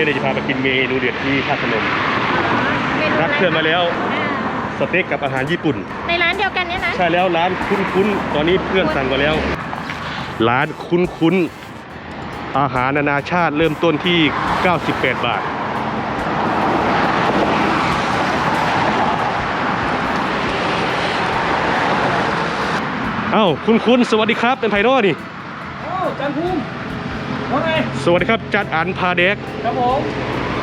นี้เดี๋ยวจะพาไปกินเมนูเด็ดที่ท่าพนมนัดเพื่อนมาแล้วสเต็กกับอาหารญี่ปุ่น ในร้านเดียวกันเนี่ยนะ ใช่แล้วร้านคุ้นๆ ตอนนี้เพื่อนสั่งมาแล้ว ร้านคุ้นๆ อาหารนานาชาติเริ่มต้นที่ 98 บาท เอ้า คุ้นๆ สวัสดีครับ เป็นไพโรนี่โอ้จันภูมิ ว่าไงสวัสดีครับจัดอันพาเด็กครับผม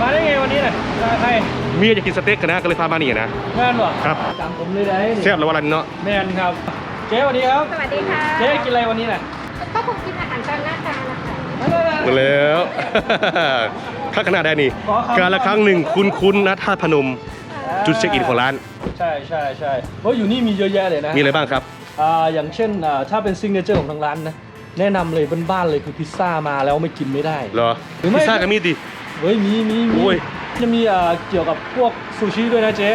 มาได้ไงวันนี้น่ะมาใครเมียจะกินสเต็กกันนะก็เลยพามานี่นะแม่นเหรอครับจำผมเลยได้แซ่บแล้ววันนั้นเนาะแม่นครับ เจ๊สวัสดีครับสวัสดีค่ะเจ๊กินอะไรวันนี้น่ะก็คงกินอาหารตามหน้าตาละค่ะมาแล้วข้างขนาดได้นี่ขอคำการละครั้งหนึ่งคุ้นๆนะท่าตุพนม จุดเช็คอินของร้าน ใช่ใช่ใช่เพราะอยู่นี่มีเยอะแยะเลยนะ มีอะไรบ้างครับอ่าอย่างเช่นอ่าถ้าเป็นซิงเกิลเจอร์ของทางร้านนะ แนะนำเลยบ้านๆเลยคือพิซซ่ามาแล้วไม่กินไม่ได้ เหรอหรือไม่ พิซซ่ากับมีดดิ เฮ้ยมีมีมีโอ้ย จะมีอ่าเกี่ยวกับพวกซูชิด้วยนะเจ๊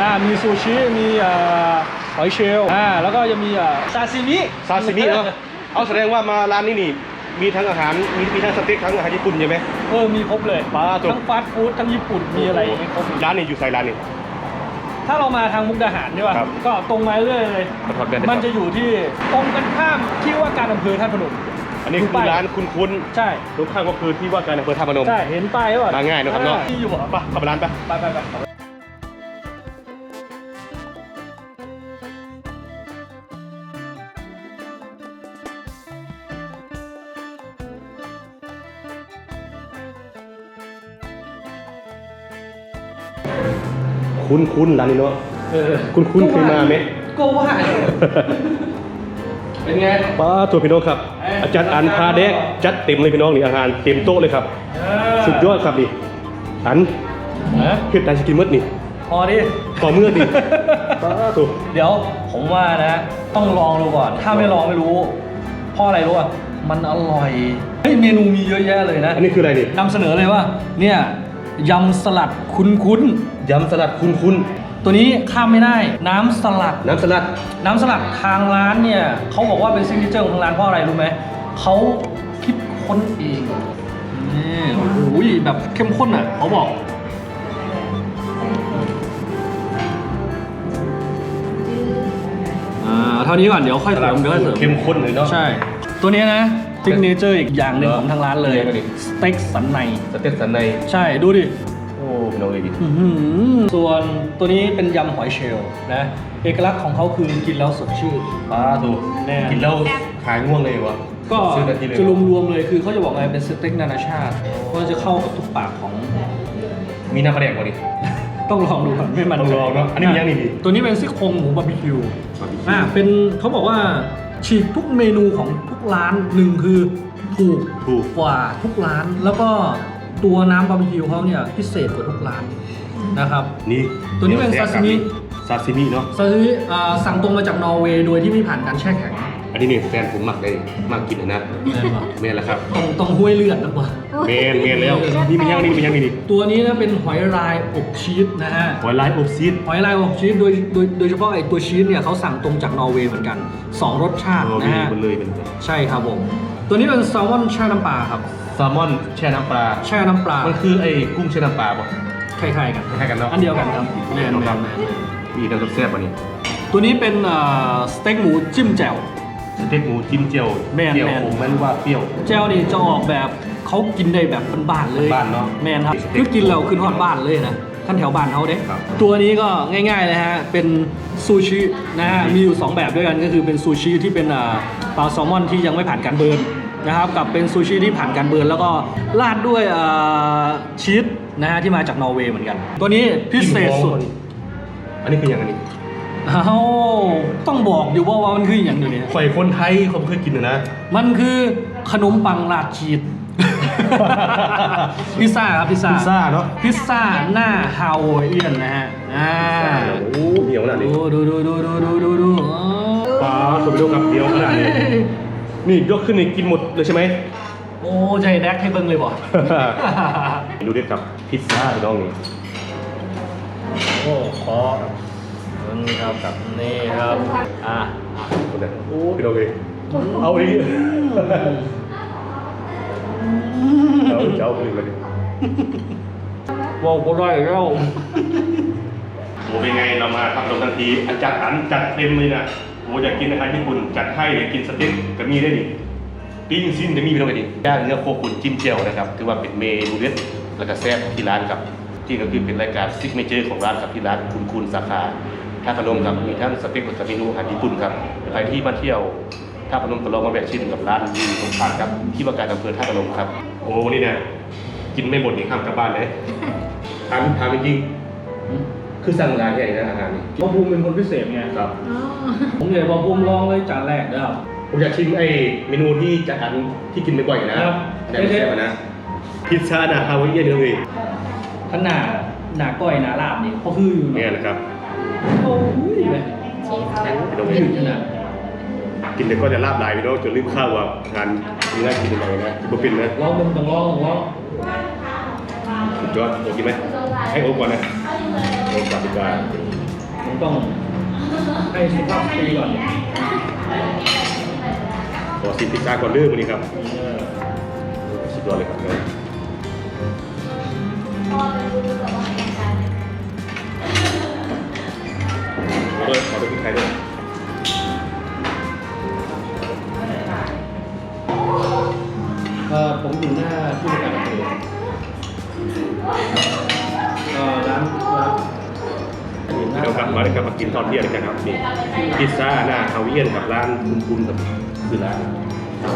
อ่ามีซูชิมีอ่าหอยเชลล์อ่าแล้วก็จะมีอ่าซาซิมิซาซิมิเนาะเอาแสดงว่ามาร้านนี้นี่มีทั้งอาหารมีมีทั้งสเต็กทั้งอาหารญี่ปุ่นใช่ไหม เออมีครบเลยปลาตัว ทั้งฟาสต์ฟู้ดทั้งญี่ปุ่นมีอะไรอย่างเงี้ยครบร้านนี้อยู่ไซร้านนี้ ถ้าเรามาทางมุกดาหารใช่ป่ะครับ ก็ตรงมาเรื่อยเลย ขอถอดแว่นได้มันครับจะอยู่ที่ตรงกันข้ามที่ว่าการอำเภอท่าตุพนม อันนี้คือร้านคุ้นใช่ ๆตรงข้างก็คือที่ว่าการอำเภอท่าพนม ใช่ เห็นป้ายป่ะมาง่ายนะครับเนาะ ที่อยู่อะไปเข้าไปร้านไป ไปไปไป ไปคุ้นๆร้านนี้เนาะเออคุ้นๆเคยมาไหมก็ว่าเป็นไง ป้าตัวพี่น้องครับ อาจารย์อันพาเด็กจัดเต็มเลยพี่น้องนี่อาหารเต็มโต๊ะเลยครับ สุดยอดครับนี่อันฮะเฮ็ดได้สกินหมดนี่พอดิขอเมื่อดิป้าตัวเดี๋ยวผมว่านะ ต้องลองดูก่อน ถ้าไม่ลองไม่รู้เพราะอะไรรู้อะมันอร่อยเฮ้ยเมนูมีเยอะแยะเลยนะ อันนี้คืออะไรนี่นำเสนอเลยว่า เนี่ยยำสลัดคุ้น ยำสลัดคุ้นๆตัวนี้ข้ามไม่ได้น้ำสลัดๆน้ำสลัด น้ำสลัดทางร้านเนี่ยเขาบอกว่าเป็นซิกเนเจอร์ของทางร้านเพราะอะไรรู้ไหมเขาคิดค้นเองนี่โอ้โหแบบเข้มข้นอะเขาบอกอ่าเท่านี้ก่อนเดี๋ยวค่อยเสริมเดี๋ยวค่อยเสริมเข้มข้นเลยเนาะใช่ ตัวเนี้ยนะซิกเนเจอร์อีกอย่างหนึ่งของทางร้านเลยเออดิสเต็กสันในสเต็กสันใน ใช่ดูดิ โอ้พี่น้องเลยดิอื้อหือส่วนตัวนี้เป็นยำหอยเชลล์นะ เอกลักษณ์ของเขาคือกินแล้วสดชื่น ป้าตัวแน่ กินแล้วหายง่วงเลยวะก็ซื้อนาทีเลยจะรวมๆเลยคือเขาจะบอกไงเป็นสเต็กนานาชาติก็จะเข้ากับทุกปากของ มีน้ำปลาแดกบ่ดิ ต้องลองดูก่อนไม่มันต้องลองเนอะอันนี้มียังนี่ดิตัวนี้เป็นซี่โครงหมูบาร์บีคิวอ่าเป็นเขาบอกว่าฉีกทุกเมนูของทุกร้านหนึ่งคือถูกถูกกว่าทุกร้านแล้วก็ ตัวน้ำบาร์บีคิวเขาเนี่ยพิเศษกว่าทุกร้านนะครับ นี่ตัวนี้เป็นซาซิมิซาซิมิเนาะซาซิมิอ่าสั่งตรงมาจากนอร์เวย์โดยที่ไม่ผ่านการแช่แข็งอันนี้เนี่ยแฟนผมหมักเลยหมักกินนะแม่นปะเมนแล้วครับตรงตรงห้วยเลือดนะปะเมนเมนแล้วนี่มียังนี่มียังนี่นี่ตัวนี้นะเป็นหอยลายอบชีสนะฮะหอยลายอบซีดหอยลายอบชีสโดยโดยโดยเฉพาะไอ้ตัวชีสเนี่ยเขาสั่งตรงจากนอร์เวย์เหมือนกันสองรสชาติเรานะมีฮะมันเลยเป็นใช่ครับผมตัวนี้เป็นแซลมอนแช่น้ำปลาครับแซลมอนแช่น้ำปลา แช่น้ำปลามันคือไอ้กุ้งแช่น้ำปลาป่ะคล้ายๆกันคล้ายๆกันเนอะอันเดียวกันครับแน่นครับแน่นอีน้ำแซ่บป่ะนี่ตัวนี้เป็นเอ่อสเต็กหมูจิ้มแจ่วสเต็กหมูจิ้มเจียวแม่นเจียวแม่นผมไม่รู้ว่าเปรี้ยวแจ่วนี่จะออกแบบเขากินได้แบบบ้านๆเลยบ้านเนอะแมนครับสเต็กคือกินเราขึ้นฮอดบ้านเลยนะท่านแถวบ้านเขาเด้ครับตัวนี้ก็ง่ายๆเลยฮะเป็นซูชินะฮะมีอยู่ 2 แบบด้วยกันก็คือเป็นซูชิที่เป็นอ่าปลาแซลมอนที่ยังไม่ผ่านการเบิร์น นะครับกับเป็นซูชิที่ผ่านการเบิร์นแล้วก็ราดด้วยอ่าชีสนะฮะที่มาจากนอร์เวย์เหมือนกัน ตัวนี้พิเศษสุด อันนี้คือยังไงนี่เอ้าต้องบอกอยู่ว่าว่ามันคืออย่างเดียวนี้ข่อยคนไทยเขาไม่เคยกินเลยนะ มันคือขนมปังราดชีสพิซซ่าครับพิซซ่าพิซซ่าเนาะพิซซ่าหน้าฮาวายเอียนนะฮะอ่าโอ้เหนียวขนาดนี้ดูดูดูดูดูดูดูดูอ๋อปลาสมดูกับเดียวขนาดนี้ นี่ยกขึ้นนี่กินหมดเลยใช่ไหม โอ้ใจแดกให้เบิ่งเลยบ่ ดูดิกับพิซซ่าพี่น้องนี่โอ้ขอนี่ครับกับนี่ครับ อ่าคนนั้นโอ้พี่น้องเลยเอาดิเอาเจ้าไปเลยมาดิว้าวก็ได้แล้วโอ้เป็นไงเรามาทำลงทันทีอาจารย์อันจัดเต็มเลยนะโอ้อยากกินอาหารญี่ปุ่นจัดให้อยากกินสเต็กก็มีได้นี่ปิ้งซิ้นจะมีไปตรงไหนดิย่างเนื้อโคขุนจิ้มเจียวนะครับถือว่าเป็นเมนูเด็ดแล้วก็แซ่บที่ร้านครับที่ก็คือเป็นรายการซิกเนเจอร์ของร้านครับที่ร้านคุณคุณสาขาท่าพนมครับมีทั้งสเต็กและก็เมนูอาหารญี่ปุ่นครับใครที่มาเที่ยวท่าพนมก็ลองมาแวะชิมกับร้านที่ตรงข้ามครับที่ว่าการอำเภอท่าพนมครับ โอ้นี่เนี่ยกินไม่หมดนี่ข้ามกลับบ้านเลยทานทานจริงๆ คือสั่งร้านใหญ่นะอาหารนี่พ่อภูมิเป็นคนพิเศษไงครับ อ๋อผมอยากให้พ่อภูมิลองเลยจานแรกเด้อผมอยากชิมไอ้เมนูที่จัดอันที่กินบ่อยๆนะ ครับได้ไม่ใช่นะ พิซซ่าหนาฮาวายเอียนเลยขนาดหนาก้อยหนาลาบนี่เขาคืออยู่เนี่ยเนาะนะครับ โอ้ยเลยชีสเอาไปดูไม่ถึงขนาดกินแต่ก็จะลาบลายไปเนาะจนลืมข้าวว่างานมีน่ากินยังไงนะกินบ่เป็นนะลองมึงต้องลองต้องลองสุดยอดโอกินไหมให้โอก่อนนะ โอกาสกาผมต้องให้สุภาพสตรีก่อนขอซิมพิซซ่าก่อนเด้อวันนี้ครับเออสุดยอดเลยครับเนาะขอด้วยขอด้วยพริกไทยด้วยเออผมอยู่หน้าที่บริการอำเภอเออร้าน ร้านอยู่หน้าเดี๋ยวกลับมาเลยครับมากินตอนเที่ยงกันครับนี่พิซซ่าหน้าฮาวายเอียนกับร้านคุณคุณกับคือร้าน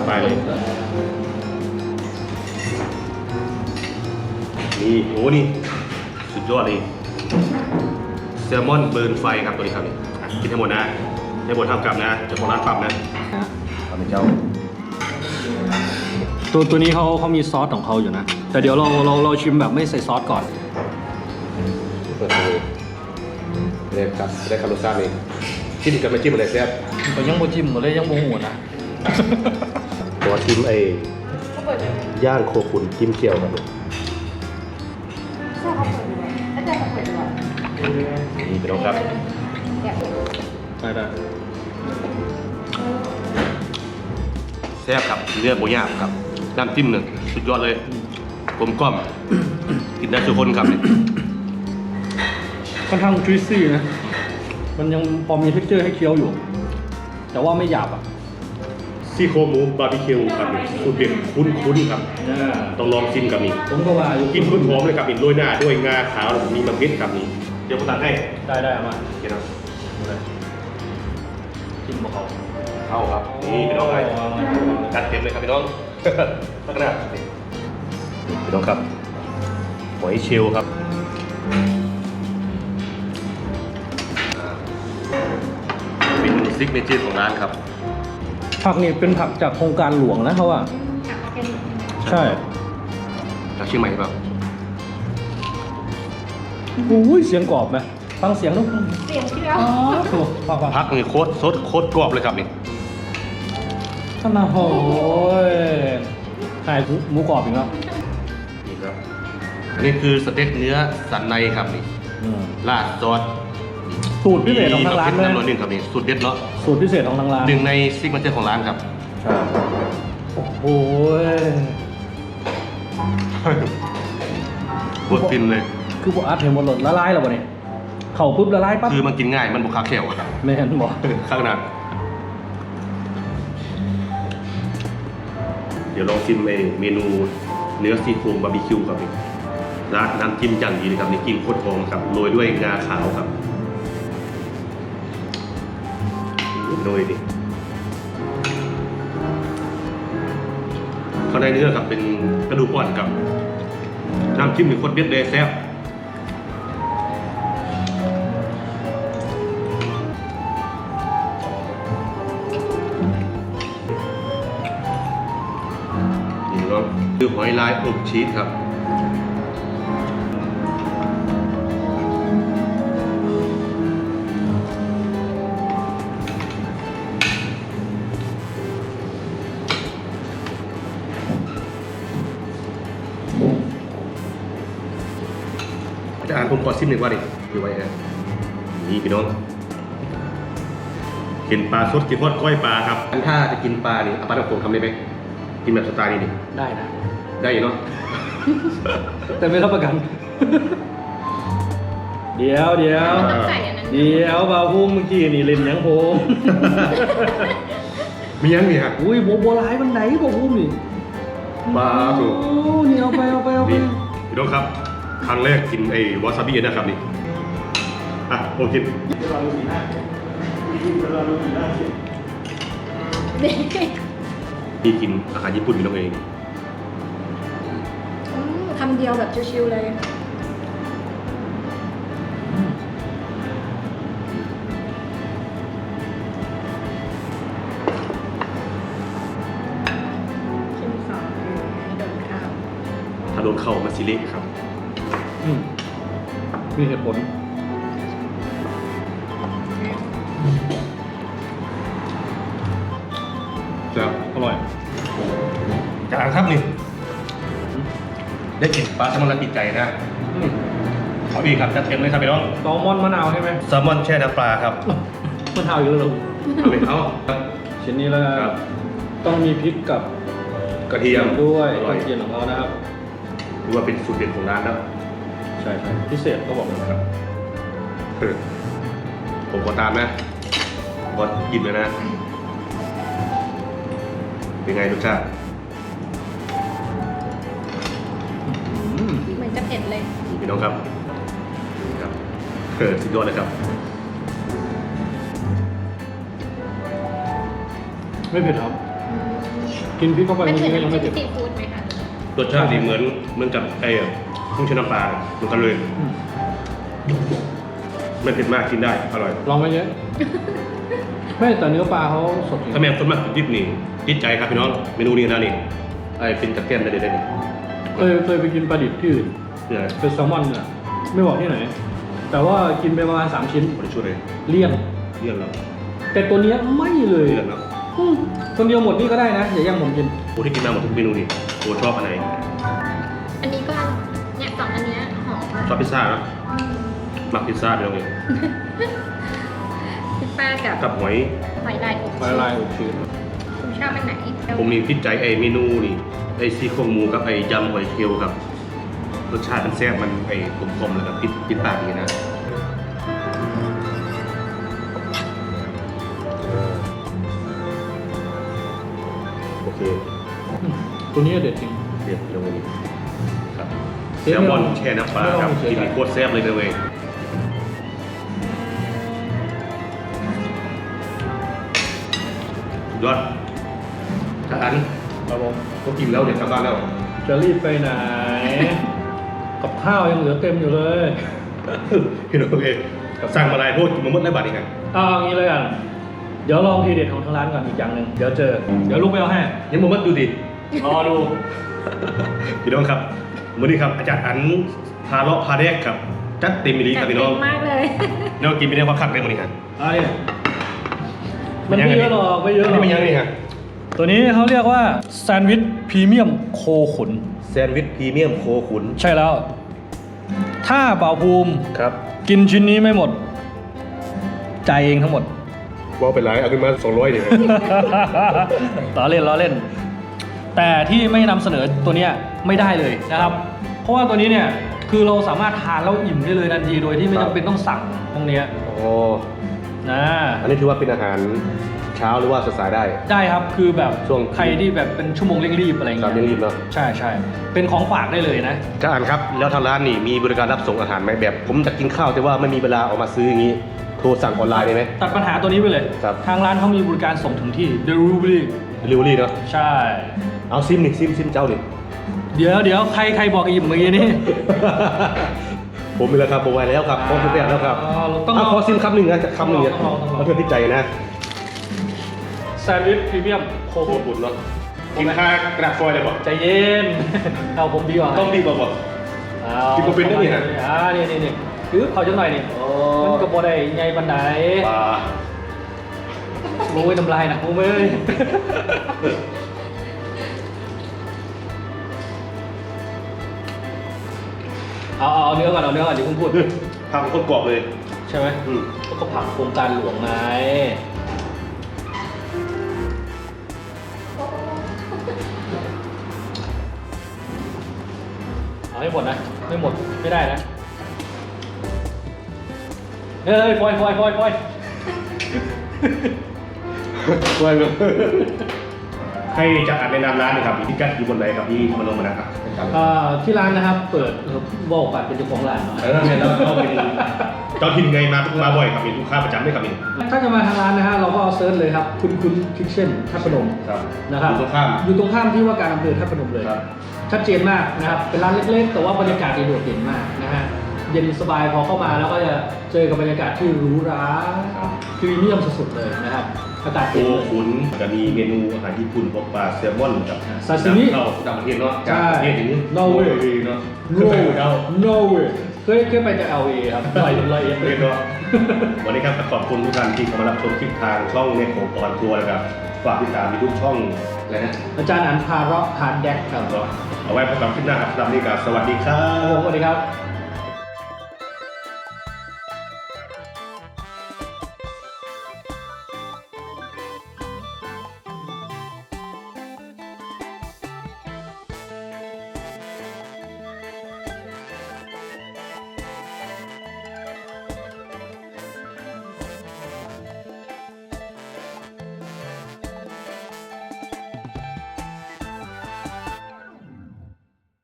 ไปเลยนี่โอ้นี่สุดยอดเลยแซลมอนเบิร์นไฟครับตัวนี้ครับนี่อะกินให้หมดนะให้หมดทำกลับนะเจ้าของร้านปรับนะทำเป็นเจ้าตัวตัวนี้เขาเขามีซอสของเขาอยู่นะ แต่เดี๋ยวเราเราเราชิมแบบไม่ใส่ซอสก่อน ได้ครับได้คำรสชาตินี่จิ้มกับไม่จิ้มอะไรแซ่บก็ยังบ่ชิมหมดเลยยังบ่หูนะตัวจิ้มไอ้เขาเปิดเลยย่างโคขุนจิ้มเจียวครับนี่ใช่เขาเปิดด้วยอาจารย์เขาเปิดด้วยนี่เป็นน้องครับแกะได้ได้แซ่บครับเนื้อโบย่างครับน้ำจิ้มหนึ่งสุดยอดเลยกลมกล่อมกินได้ทุกคนครับนี่ ค่อนข้างจุยซี่นะ มันยังพอมีเท็กเจอร์ให้เคี้ยวอยู่ แต่ว่าไม่หยาบอะ ซี่โครงหมูบาร์บีคิวครับนี่สูตรเด็ดคุ้นๆครับอ่าต้องลองชิมกับนี่ผมก็ว่าอยู่กินคุ้นหอมเลยครับนี่โรยหน้าด้วยงาขาวมีมะพริกครับนี่เดี๋ยวผมตัดให้ได้ได้เอามาเดี๋ยวนะชิมของเขาเข้าครับ นี่พี่น้องไงจัดเต็มเลยครับพี่น้องลักษณะนี่พี่น้องครับหอยเชลล์ครับ ซิกเนเจอร์ของร้านครับ ผักนี่เป็นผักจากโครงการหลวงนะเขาว่าหักมาเป็นใช่ จากเชียงใหม่ครับอุ้ยเสียงกรอบไหมฟังเสียงลูกเสียงเชียวอ๋อถูกฟังฟังพักนี่โคตรสดโคตรกรอบเลยครับนี่ขนาดโอ้ยหายหมูกรอบอีกแล้วนี่ครับ อันนี้คือสเต็กเนื้อสันในครับนี่อืมราดซอสสูตรพิเศษของทางร้านเลเลยยจำนวนหนึ่งครับนี่สูตรเด็ดเนาะ สูตรพิเศษของทางร้านหนึ่งในซิกเนเจอร์ของร้านครับใช่โอ้โหยโคตรฟินเลย คือพวกอาร์ตเห็นหมดเลยละลายแล้ววะเนี่ยเข่าปุ๊บละลายปั๊บคือมันกินง่ายมันบุคคาเขียวครับไม่เห็นบอกข้างหน้าเดี๋ยวลองชิมไอ้เมนูเนื้อซีโครงบาร์บีคิวครับนี่ราดน้ำจิ้มจังดีเลยครับนี่กินโคตรหอมครับโรยด้วยงาขาวครับ โรยดิข้างในเนื้อครับเป็นกระดูกอ่อนครับน้ำจิ้มนี่โคตรเด็ดเลยแซ่บนี่ก็คือหอยลายอบชีสครับ อาจารย์ผมขอซิมหนึ่งว่าดิอยู่ไว้ฮะนี่พี่น้องกินปลาสดกินทอดก้อยปลาครับอันถ้าจะกินปลานี่เอาปลาตะโขงทำได้ไหมกินแบบสไตล์นี้ดิได้นะ ได้อยู่เนาะ แต่ไม่รับประกัน เดี๋ยวเดี๋ยวมันต้องใส่อันนั้นเดี๋ยวบ่าวพุ่มเมื่อกี้นี่เล่นหยังผมมียังนี่ฮะอุ้ยโบโบร้ายมันไหนบ่าวพุ่มนี่มาถูก โอ้นี่เอาไปเอาไปเอาไป นี่พี่น้องครับ ครั้งแรกกินไอ้วาซาบินะครับนี่ อะโอเคนี่นี่กินอาหารญี่ปุ่นพี่น้องเองอืมคำเดียวแบบชิวๆเลยชิมสองให้โดนข้าวถ้าโดนเข่ามาซิเละครับอืม มีเหตุผล ครับ อร่อย จานครับนี่ได้กลิ่นปลาแซลมอนแล้วติดใจนะอืมเอาอีกครับจะเต็มเลยครับพี่น้องแซลมอนมะนาวใช่ไหมแซลมอนแช่น้ำปลาครับมะนาวอยู่แล้วเหรอเอาไปเอาครับ ชิ้นนี้แล้วครับ ต้องมีพริกกับกระเทียมด้วยอกร่อยระเทียมของเขานะครับ ถือว่าเป็นสูตรเด็ดของร้านนะ ใช่ใช่พิเศษก็บอกเลยครับเออผมขอตามนะขอหยิบเลยนะ เป็นไงรสชาติอืมเหมือนจะเผ็ดเลย พี่น้องครับครับเออสุดยอดเลยครับ ไม่เผ็ดครับ กินพริกเข้าไปมันเมื่อเหมือนกี้ก็ยังไม่น้ำเผ็จิ้ดมซีฟู้ดไหมคะ รสชาติดีเหมือนเหมือนกับไอ้ กุ้งแช่น้ำปลาเหมือนกันเลย อืม ไม่เผ็ดมากกินได้ อร่อยลองไปเยอะ ไม่แต่เนื้อปลาเขาสดจริงถ้าแม่คนมากดิบนี่ติดใจครับพี่น้อง เมนูนี้นะนี่ไอ้เป็นตะเกียนได้เลยได้เลยเคยเคยไปกินปลาดิบที่อื่นเนี่ยเป็นแซลมอนเนี่ยไม่บอกที่ไหน แต่ว่ากินไปประมาณสามชิ้นบริช่วยเลยเลี่ยนเลี่ยนแล้วแต่ตัวเนี้ยไม่เลยเลี่ยนแล้วอืมคนเดียวหมดนี่ก็ได้นะอย่าแย่งผมกิน โอ้ที่กินมาหมดทุกเมนูนี่โอ้ชอบอันไหน อันนี้ก็ ชอบพิซซ่านะมักพิซซ่าพี่น้องเองพิซซ่ากับกับหอยหอยลายอบลายลายอบชื้นคุณชอบอันไหนผมมีติดใจไอ้เมนูนี่ไอ้ซี่โครงหมูกับไอ้ยำหอยเชลล์ครับรสชาติมันแซ่บมันไอ้กลมๆเลยครับติดติดปากดีนะโอเคตัวนี้เด็ดจริงเรียบร้อยครับเอ๊ะ แซลมอนไม่ต้องแช่น้ำปลาครับไม่ต้องเสียกินใจโคตรแซ่บเลยนะเว้ยสุดยอดถ้าอันครับผมก็กินแล้วเดี๋ยวกลับบ้านแล้ว จะรีบไปไหน กับข้าวยังเหลือเต็มอยู่เลยพี่น้องเองสั่งมาลายโพดกินมาหมดแล้วบาทเองไงเอาอย่างนี้เลยกัน เดี๋ยวลองทีเด็ดของทางร้านก่อนอีกอย่างหนึ่งเดี๋ยวเจอ เดี๋ยวลูกไปเอาให้ยังมาหมดดูดิรอดู พี่น้องครับ วันนี้ครับอาจารย์อันพาเลาะพาแรกครับจัดเต็มมิลลิครับพี่น้องมากเลยน้องกินไม่ได้เพราะคักได้วันนี้ครับอ่านี่มันไม่เยอะหรอกไม่เยอะหรนี่อกไม่ยังนี่ครับตัวนี้เขาเรียกว่าแซนด์วิชพรีเมียมโคขุนแซนด์วิชพรีเมียมโคขุน ใช่แล้ว ถ้าเป่าภูมิครับ กินชิ้นนี้ไม่หมดจ่ายเองทั้งหมดว่าเป็นไรเอาขึ้นมา200เดี๋ยวล้อเล่นล้อเล่น แต่ที่ไม่นำเสนอตัวเนี้ยไม่ได้เลยนะครับ เพราะว่าตัวนี้เนี่ยคือเราสามารถทานแล้วอิ่มได้เลยทันทีโดยที่ไม่ครับจำเป็นต้องสั่งตรงเนี้ยโอ้นะอันนี้ถือว่าเป็นอาหารเช้าหรือว่าสายๆได้ ได้ครับคือแบบช่วงใครที่แบบเป็นชั่วโมงเร่งรีบอะไรครับเงี้ยรีบๆเนาะใช่ใช่เป็นของฝากได้เลยนะอาจารย์ครับ แล้วทางร้านนี่มีบริการรับส่งอาหารไหมแบบ ผมจะกินข้าวแต่ว่าไม่มีเวลาออกมาซื้ออย่างนี้โทรสั่งออนไลน์ได้ไหมตัดปัญหาตัวนี้ไปเลยครับทางร้านเขามีบริการส่งถึงที่ delivery เร็วรี่เนาะใช่ เอาซิมนี่ซิมซิมเจ้านี่เดี๋ยวเดี๋ยวใครใครบอกอิ่มเมื่อกี้นี่ ผมมีแล้วครับผมไว้แล้วครับพร้อมทุกอย่างแล้วครับอ๋อต้องเอาขอซิมคำหนึ่งนะจะคำหนึ่งเนี่ยต้องลองต้องลอง เอาเพื่อนที่ใจนะแซนด์วิชพรีเมียมโคโคขุนตรบุญเนาะกินค่ากระดาษฟอยล์เลยบ่ใจเย็น เอาผมดีกว่าต้องดีบ่บ่เอากินบ่เป็นได้นี่ฮะ อ่านี่นี่นี่คือเขาจังหน่อยนี่มันกระโบได้ใหญ่บันไดปลาโอ้ยน้ำลายนะโอ้ยเอา เอาเอาเนื้อก่อนเอาเนื้อก่อนเดี๋ยวผมพูดทำคนกรอบเลย ใช่ไหมอืมก็ผักโครงการหลวงไงเอาให้หมดนะ ไม่หมดไม่ได้นะเอ้ยฟอยฟอยฟอยฟอยช่วยเลย ให้จัดอันแนะนำร้านหน่อยครับพิกัดอยู่บนไหนครับพี่มาลงมานะครับเอ่อที่ร้านนะครับเปิดเอ่อบอกปัดเป็นเจ้าของร้านเนาะเออเนี่ยเราเราเป็นเจ้าถิ่นไงมามาบ่อยครับเป็นลูกค้าประจำไหมครับนี่ถ้าจะมาทางร้านนะฮะเราก็เซิร์ชเลยครับคุณคุณคิทเช่นท่าพนมครับนะครับอยู่ตรงข้าม อยู่ตรงข้ามที่ว่าการอำเภอท่าพนมเลยครับ ชัดเจนมากนะครับเป็นร้านเล็กๆ แต่ว่าบรรยากาศดีโดดเด่นมากนะฮะ เย็นสบายพอเข้ามาแล้วก็จะเจอกับบรรยากาศที่หรูหราพรีเมียมสุดๆเลยนะครับอากาศโอ้เย็นเลยขุนจะมีเมนูอาหารญี่ปุ่นพวกปลาแซลมอนกับซาซิมิเข้าต่างประเทศเนาะใช่จากประเทศถึง Norway เนาะโนขึ้นไปเวเดาโนเวเคยเคยไปจาก LA ครับลอยลอยเอ็ดเรียนเนาะวันนี้ครับขอบคุณทุกท่านที่เข้ามารับชมคลิปทางช่องในของออนทัวร์นะครับฝากติดตามมีทุกช่องเลยนะอาจารย์อันพาเราะทานแดกครับก็เอาไว้พบกันคลิปหน้าครับสำหรับนี้ก็สวัสดีครัครับผมบสวัสดีครับ